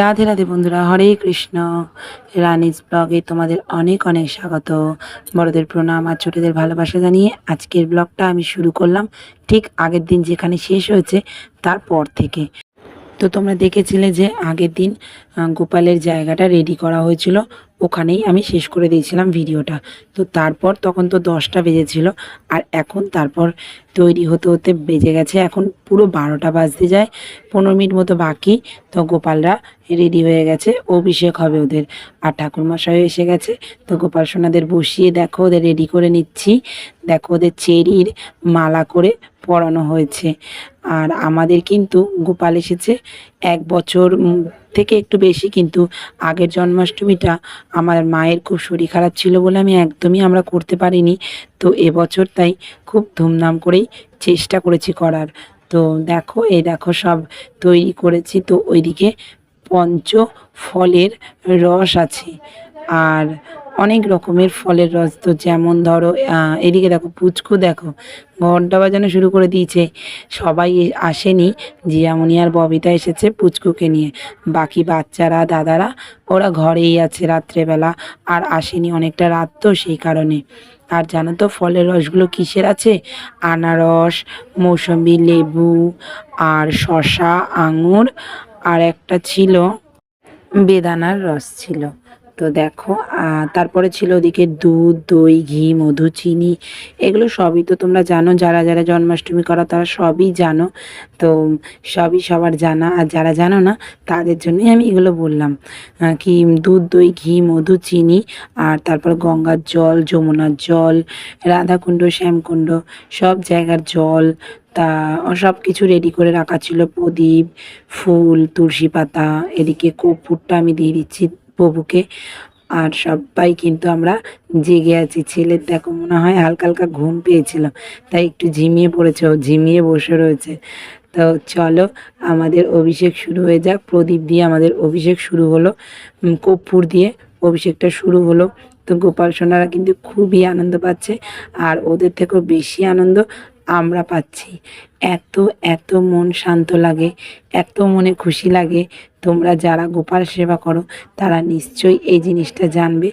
রাধে রাধে বন্ধুরা, হরে কৃষ্ণ। রানিজ ব্লগে তোমাদের অনেক অনেক স্বাগত। বড়দের প্রণাম আর ছোটদের ভালোবাসা জানিয়ে আজকের ব্লগটা আমি শুরু করলাম ঠিক আগের দিন যেখানে শেষ হয়েছে তারপর থেকে। তো তোমরা দেখেছিলে যে আগের দিন গোপালের জায়গাটা রেডি করা হয়েছিল। ওখানেই আমি শেষ করে দিয়েছিলাম ভিডিওটা। তো তারপর তখন তো দশটা বেজেছিল, আর এখন তারপর তৈরি হতে হতে বেজে গেছে, এখন পুরো বারোটা বাজতে যায়, পনেরো মিনিট মতো বাকি। তো গোপালরা রেডি হয়ে গেছে, অভিষেক হবে ওদের। আর ঠাকুরমশাই এসে গেছে, তো গোপাল সোনাদের বসিয়ে দেখো, ওদের রেডি করে নিচ্ছি। দেখো ওদের চেরির মালা করে পরানো হয়েছে। আর আমাদের কিন্তু গোপাল এসেছে এক বছর থেকে একটু বেশি, কিন্তু আগের জন্মাষ্টমীটা আমার মায়ের খুব শরীর খারাপ ছিল বলে আমি একদমই আমরা করতে পারিনি। তো এবছর তাই খুব ধুমধাম করেই চেষ্টা করেছি করার। তো দেখো, এই দেখো সব তৈরি করেছি। তো ওইদিকে পঞ্চ ফলের রস আছে। আর অনেক রকমের ফলের রস তো যেমন ধরো এদিকে দেখো পুচকু দেখো ঘণ্টা বাজানো শুরু করে দিয়েছে। সবাই আসেনি, জিয়ামণি আর ববিতা এসেছে পুচকুকে নিয়ে। বাকি বাচ্চারা, দাদারা, ওরা ঘরেই আছে রাত্রেবেলা, আর আসেনি অনেকটা রাত তো সেই কারণে। আর জানো তো ফলের রসগুলো কিসের আছে? আনারস, মৌসম্বি, লেবু, আর শসা, আঙুর, আর একটা ছিল বেদানার রস ছিল। তো দেখো তারপরে ছিল ওদিকে দুধ, দই, ঘি, মধু, চিনি, এগুলো সবই তো তোমরা জানো, যারা যারা জন্মাষ্টমী করা তারা সবই জানো। তো সবই সবার জানা, আর যারা জানো না, তাদের জন্যই আমি এগুলো বললাম। কি দুধ, দই, ঘি, মধু, চিনি, আর তারপর গঙ্গার জল, যমুনার জল, রাধাকুণ্ড, শ্যামকুণ্ড, সব জায়গার জল, তা সব কিছু রেডি করে রাখা ছিল, প্রদীপ, ফুল, তুলসী পাতা, এদিকে কর্পূরটা আমি দিয়ে দিচ্ছি। প্রভুকে আর সবাই কিন্তু আমরা জেগে আছি। ছেলের দেখো মনে হয় হালকা হালকা ঘুম পেয়েছিল, তাই একটু ঝিমিয়ে পড়েছে। ও ঝিমিয়ে বসে রয়েছে। তো চলো, আমাদের অভিষেক শুরু হয়ে যাক। প্রদীপ দিয়ে আমাদের অভিষেক শুরু হলো কর্পূর দিয়ে। অভিষেকটা শুরু হলো। তো গোপাল সোনারা কিন্তু খুবই আনন্দ পাচ্ছে আর ওদের থেকেও বেশি আনন্দ আমরা পাচ্ছি। এত এত মন শান্ত লাগে, এত মনে খুশি লাগে। তোমরা যারা গোপাল সেবা করো, তারা নিশ্চয়ই এই জিনিসটা জানবে।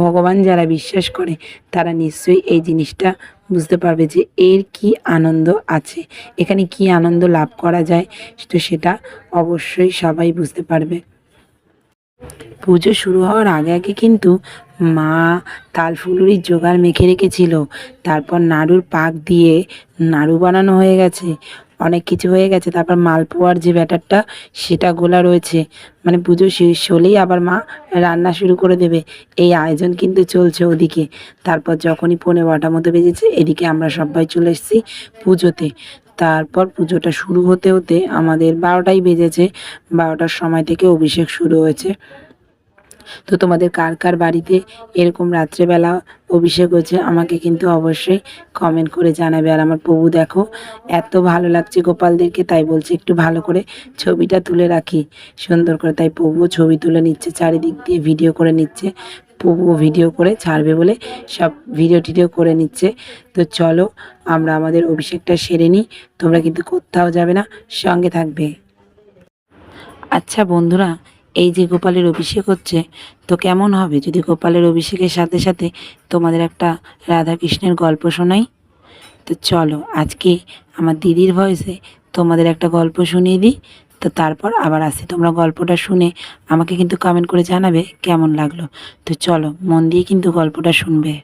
ভগবান যারা বিশ্বাস করে, তারা নিশ্চয়ই এই জিনিসটা বুঝতে পারবে যে এর কি আনন্দ আছে, এখানে কি আনন্দ লাভ করা যায়, তো সেটা অবশ্যই সবাই বুঝতে পারবে। পুজো শুরু হওয়ার আগে আগে কিন্তু মা তালফুলুরির জোগাড় মেখে রেখেছিল। তারপর নাড়ুর পাক দিয়ে নাড়ু বানানো হয়ে গেছে। অনেক কিছু হয়ে গেছে। তারপর মালপোয়ার যে ব্যাটারটা, সেটা গোলা রয়েছে। মানে পুজো শেষ হলেই আবার মা রান্না শুরু করে দেবে। এই আয়োজন কিন্তু চলছে ওদিকে। তারপর যখনই পনেরো বারোটার মতো বেজেছে, এদিকে আমরা সবাই চলে এসেছি পুজোতে। তারপর পুজোটা শুরু হতে হতে আমাদের বারোটাই বেজেছে। বারোটার সময় থেকে অভিষেক শুরু হয়েছে। তো তোমাদের কার কার বাড়িতে এরকম রাত্রেবেলা অভিষেক হচ্ছে আমাকে কিন্তু অবশ্যই কমেন্ট করে জানাবে। আর আমার প্রভু দেখো, এত ভালো লাগছে গোপালদেরকে, তাই বলছে একটু ভালো করে ছবিটা তুলে রাখি। সুন্দর করে, তাই প্রভুও ছবি তুলে নিচ্ছে, চারিদিক দিয়ে ভিডিও করে নিচ্ছে। প্রভুও ভিডিও করে ছাড়বে বলে সব ভিডিও টিডিও করে নিচ্ছে। তো চলো, আমরা আমাদের অভিষেকটা সেরে নিই, তোমরা কিন্তু কোথাও যাবে না, সঙ্গে থাকবে। আচ্ছা বন্ধুরা এই যে গোপালের অভিষেক হচ্ছে, তো কেমন হবে যদি গোপালের অভিষেকের সাথে সাথে তোমাদের একটা রাধা কৃষ্ণের গল্প শোনাই? তো চলো, আজকে আমার দিদির ভয়েসে তোমাদের একটা গল্প শুনিয়ে দিই, তো তারপর আবার আসি। তোমরা গল্পটা শুনে আমাকে কিন্তু কমেন্ট করে জানাবে কেমন লাগল। তো চলো, মন দিয়ে কিন্তু গল্পটা শুনবে।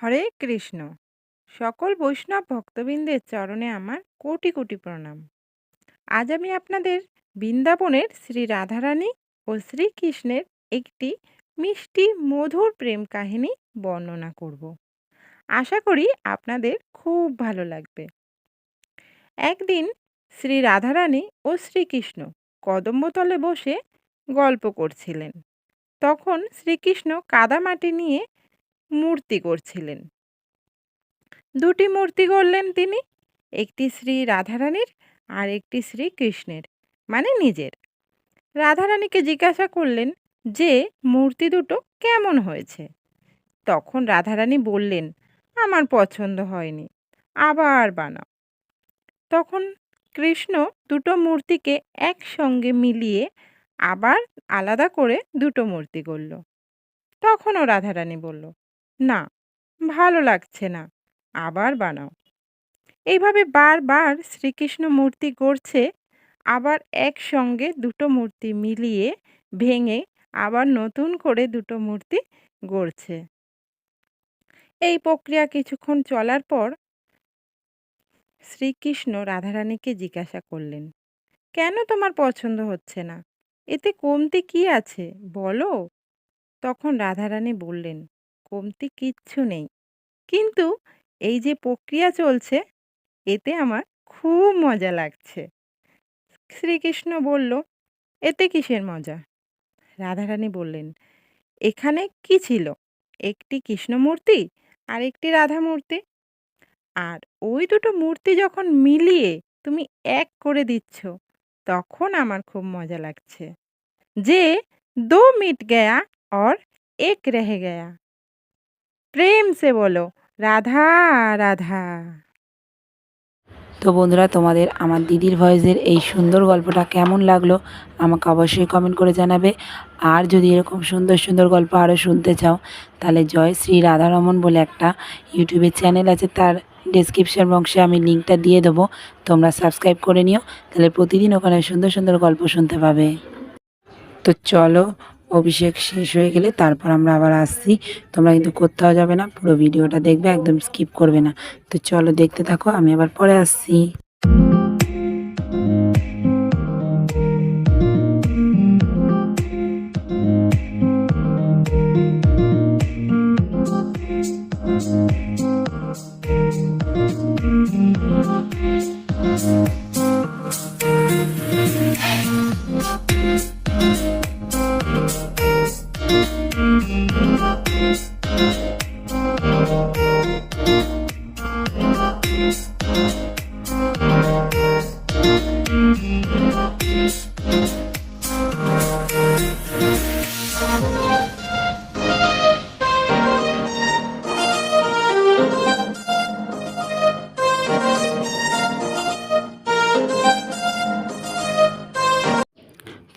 হরে কৃষ্ণ, সকল বৈষ্ণব ভক্তবৃন্দের চরণে আমার কোটি কোটি প্রণাম। আজ আমি আপনাদের বৃন্দাবনের শ্রী রাধারানী ও শ্রীকৃষ্ণের একটি মিষ্টি মধুর প্রেম কাহিনী বর্ণনা করব। আশা করি আপনাদের খুব ভালো লাগবে। একদিন শ্রী রাধারানী ও শ্রীকৃষ্ণ কদম্বতলে বসে গল্প করছিলেন। তখন শ্রীকৃষ্ণ কাদামাটি নিয়ে মূর্তি করছিলেন। দুটি মূর্তি গড়লেন তিনি, একটি শ্রী রাধারানীর আর একটি শ্রী কৃষ্ণের মানে নিজের। রাধারানীকে জিজ্ঞাসা করলেন যে, মূর্তি দুটো কেমন হয়েছে? তখন রাধারানী বললেন, আমার পছন্দ হয়নি, আবার বানাও। তখন কৃষ্ণ দুটো মূর্তিকে একসঙ্গে মিলিয়ে আবার আলাদা করে দুটো মূর্তি করল তখনও রাধারানী বলল, না, ভালো লাগছে না, আবার বানাও। এইভাবে বারবার শ্রীকৃষ্ণ মূর্তি গড়ছে আবার একসঙ্গে দুটো মূর্তি মিলিয়ে ভেঙে আবার নতুন করে দুটো মূর্তি গড়ছে। এই প্রক্রিয়া কিছুক্ষণ চলার পর শ্রীকৃষ্ণ রাধারানীকে জিজ্ঞাসা করলেন, কেন তোমার পছন্দ হচ্ছে না? এতে কমতি কি আছে? বলো। তখন রাধারানী বললেন, কমতি কিচ্ছু নেই। কিন্তু এই যে প্রক্রিয়া চলছে, এতে আমার খুব মজা লাগছে। শ্রীকৃষ্ণ বলল এতে কিসের মজা রাধারানী বললেন এখানে কি ছিল একটি কৃষ্ণ মূর্তি আর একটি রাধা মূর্তি আর ওই দুটো মূর্তি যখন মিলিয়ে তুমি এক করে দিচ্ছ তখন আমার খুব মজা লাগছে যে দো মিট গয়া और एक रह गया প্রেম সে বলো রাধা রাধা তো বন্ধুরা, তোমাদের আমার দিদির ভয়েসের এই সুন্দর গল্পটা কেমন লাগল আমাকে অবশ্যই কমেন্ট করে জানাবে। আর যদি এরকম সুন্দর সুন্দর গল্প আরও শুনতে চাও, তাহলে জয় শ্রী রাধারমন বলে একটা ইউটিউবে চ্যানেল আছে, তার ডেসক্রিপশন বক্সে আমি লিঙ্কটা দিয়ে দেবো। তোমরা সাবস্ক্রাইব করে নিও, তাহলে প্রতিদিন ওখানে সুন্দর সুন্দর গল্প শুনতে পাবে। তো চলো অভিষেক শেষ হয়ে গেলে তারপর আমরা আবার আসছি। তোমরা কিন্তু কোথাও যাবে না, পুরো ভিডিওটা দেখবে, একদম স্কিপ করবে না। তো চলো দেখতে থাকো, আমি আবার পরে আসছি।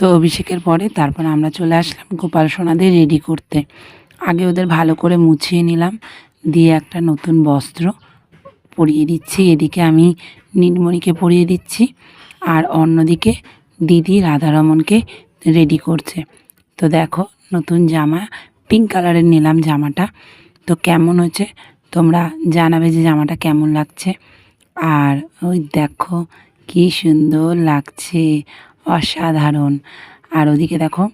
তো অভিষেকের পরে তারপর আমরা চলে আসলাম গোপাল সোনাদের রেডি করতে। আগে ওদের ভালো করে মুছিয়ে নিলাম, দিয়ে একটা নতুন বস্ত্র পরিয়ে দিচ্ছি। এদিকে আমি নীলমণিকে পরিয়ে দিচ্ছি আর অন্যদিকে দিদি রাধারমনকে রেডি করছে। তো দেখো নতুন জামা পিঙ্ক কালারের নিলাম জামাটা। তো কেমন হচ্ছে তোমরা জানাবে যে জামাটা কেমন লাগছে। আর ওই দেখো কি সুন্দর লাগছে। অসাধারণ। আর ওদিকে দেখো,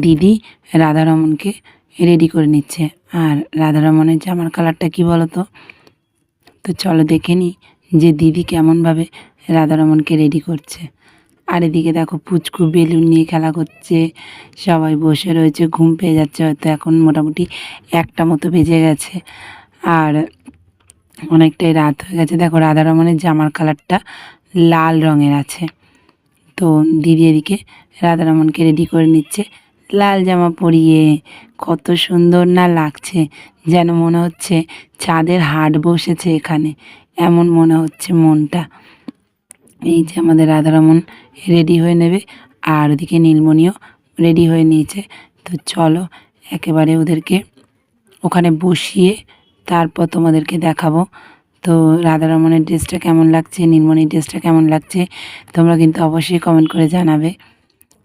দিদি রাধারমনকে রেডি করে নিচ্ছে। আর রাধারমনের জামার কালারটা কি বলো তো তো চলো দেখে নিই যে দিদি কেমনভাবে রাধারমনকে রেডি করছে। আর এদিকে দেখো, পুচকু বেলুন নিয়ে খেলা করছে। সবাই বসে রয়েছে, ঘুম পেয়ে যাচ্ছে, হয়তো এখন মোটামুটি একটা মতো বেজে গেছে। আর অনেকটাই রাত হয়ে গেছে। দেখো, রাধারমনের জামার কালারটা লাল রঙের আছে। তো দিদি এদিকে রাধারমনকে রেডি করে নিচ্ছে। লাল জামা পরিয়ে, কত সুন্দর না লাগছে যেন মনে হচ্ছে চাঁদের হাট বসেছে এখানে, এমন মনে হচ্ছে মনটা। এই যে আমাদের রাধারমন রেডি হয়ে নেবে আর ওদিকে নীলমণিও রেডি হয়ে নিয়েছে। তো চলো একেবারে ওদেরকে ওখানে বসিয়ে তারপর তোমাদেরকে দেখাবো তো রাধারমনের ড্রেসটা কেমন লাগছে? নীলমণির ড্রেসটা কেমন লাগছে? তোমরা কিন্তু অবশ্যই কমেন্ট করে জানাবে।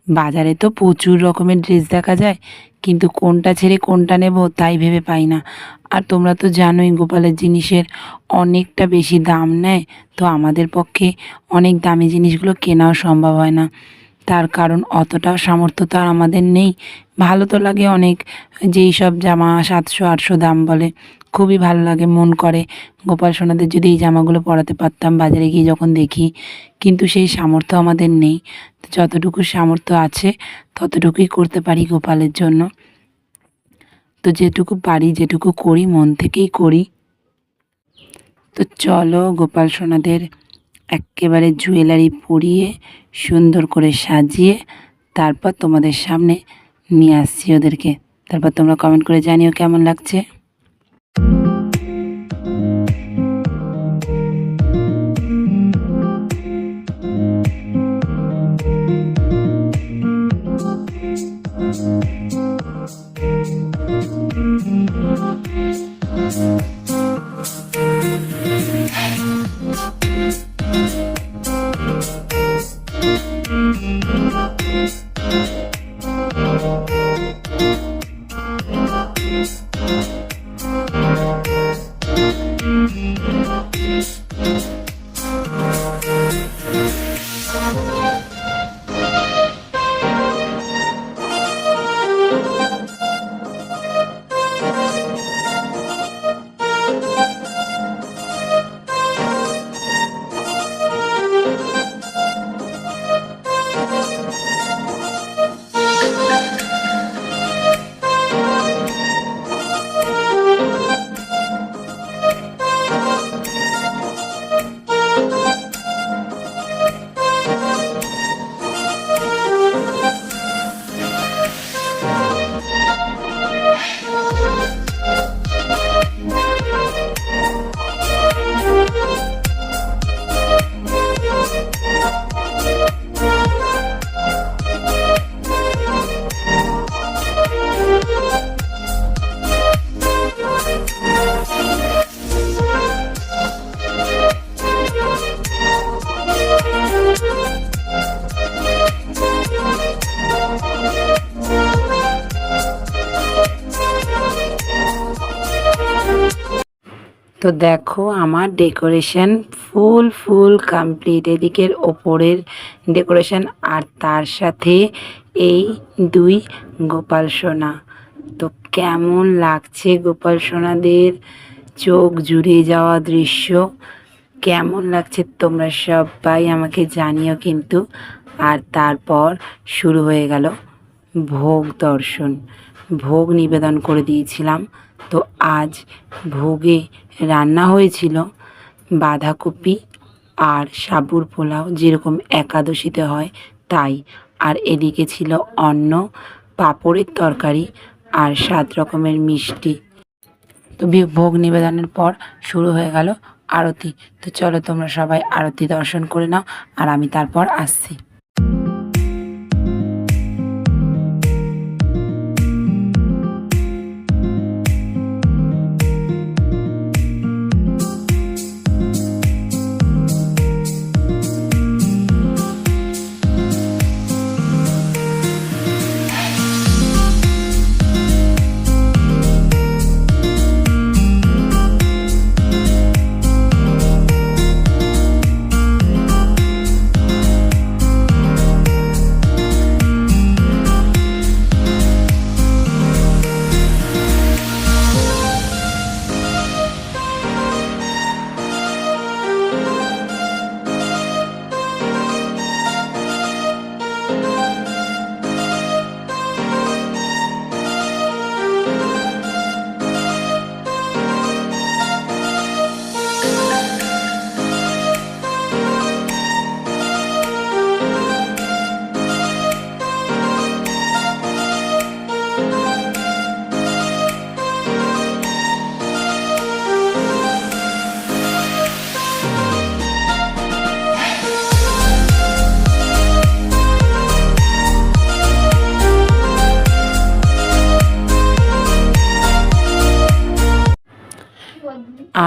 বাজারে তো প্রচুর রকমের ড্রেস দেখা যায়, কিন্তু কোনটা ছেড়ে কোনটা নেব তাই ভেবে পাই না। আর তোমরা তো জানোই গোপালের জিনিসের অনেকটা বেশি দাম নেয়, তো আমাদের পক্ষে অনেক দামি জিনিসগুলো কেনাও সম্ভব হয় না। তার কারণ অতটাও সামর্থ্য তো আর আমাদের নেই। ভালো তো লাগে অনেক, যেই সব জামা সাতশো আটশো দাম বলে। খুবই ভালো লাগে, মন করে। গোপাল সোনাদের যদি এই জামাগুলো পরাতে পারতাম বাজারে গিয়ে যখন দেখি, কিন্তু সেই সামর্থ্য আমাদের নেই। যতটুকু সামর্থ্য আছে, ততটুকুই করতে পারি গোপালের জন্য। তো যেটুকু পারি, যেটুকু করি, মন থেকেই করি। তো চলো গোপাল সোনাদের একেবারে জুয়েলারি পরিয়ে, সুন্দর করে সাজিয়ে, তারপর তোমাদের সামনে নিয়ে আসছি ওদেরকে। তারপর তোমরা কমেন্ট করে জানিও কেমন লাগছে। Thank you. তো দেখো আমার ডেকোরেশন ফুল ফুল কমপ্লিট এদিকের ওপরের ডেকোরেশন আর তার সাথে এই দুই গোপাল সোনা। তো কেমন লাগছে গোপাল সোনাদের চোখ জুড়ে যাওয়া দৃশ্য? কেমন লাগছে তোমরা সবাই আমাকে জানিও কিন্তু। আর তারপর শুরু হয়ে গেল ভোগ দর্শন। ভোগ নিবেদন করে দিয়েছিলাম। তো আজ ভোগে রান্না হয়েছিল বাঁধাকপি আর সাবুর পোলাও, যেরকম একাদশীতে হয় তাই। আর এদিকে ছিল অন্ন, পাঁপড়ের তরকারি আর সাত রকমের মিষ্টি। তো ভোগ নিবেদনের পর শুরু হয়ে গেল আরতি। তো চলো তোমরা সবাই আরতি দর্শন করে নাও আর আমি তারপর আসছি।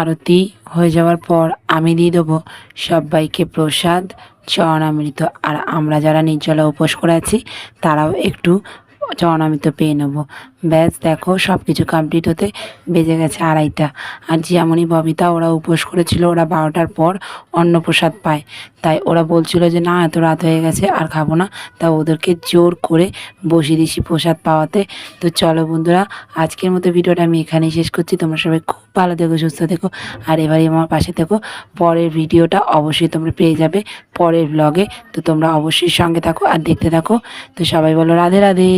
আরতি হয়ে যাওয়ার পর আমি দিয়ে দেবো সবাইকে প্রসাদ, চরণামৃত। আর আমরা যারা নির্জলা উপোস করে আছি, তারাও একটু চরণামৃত পেয়ে নেব। ব্যাস, দেখো সব কিছু কমপ্লিট হতে বেজে গেছে আড়াইটা। আর যেমনই ববিতা, ওরা উপোস করেছিল, ওরা বারোটার পর অন্ন প্রসাদ পায়। তাই ওরা বলছিল যে, না, এত রাত হয়ে গেছে, আর খাব না। তা ওদেরকে জোর করে বসিয়ে দিয়েছি প্রসাদ পাওয়াতে। তো চলো বন্ধুরা, আজকের মতো ভিডিওটা আমি এখানেই শেষ করছি। তোমরা সবাই খুব ভালো থেকো, সুস্থ থেকো। আর এবারে আমার পাশে থেকো। পরের ভিডিওটা অবশ্যই তোমরা পেয়ে যাবে পরের ব্লগে তো তোমরা অবশ্যই সঙ্গে থাকো আর দেখতে থাকো। তো সবাই বলো, রাধে রাধে।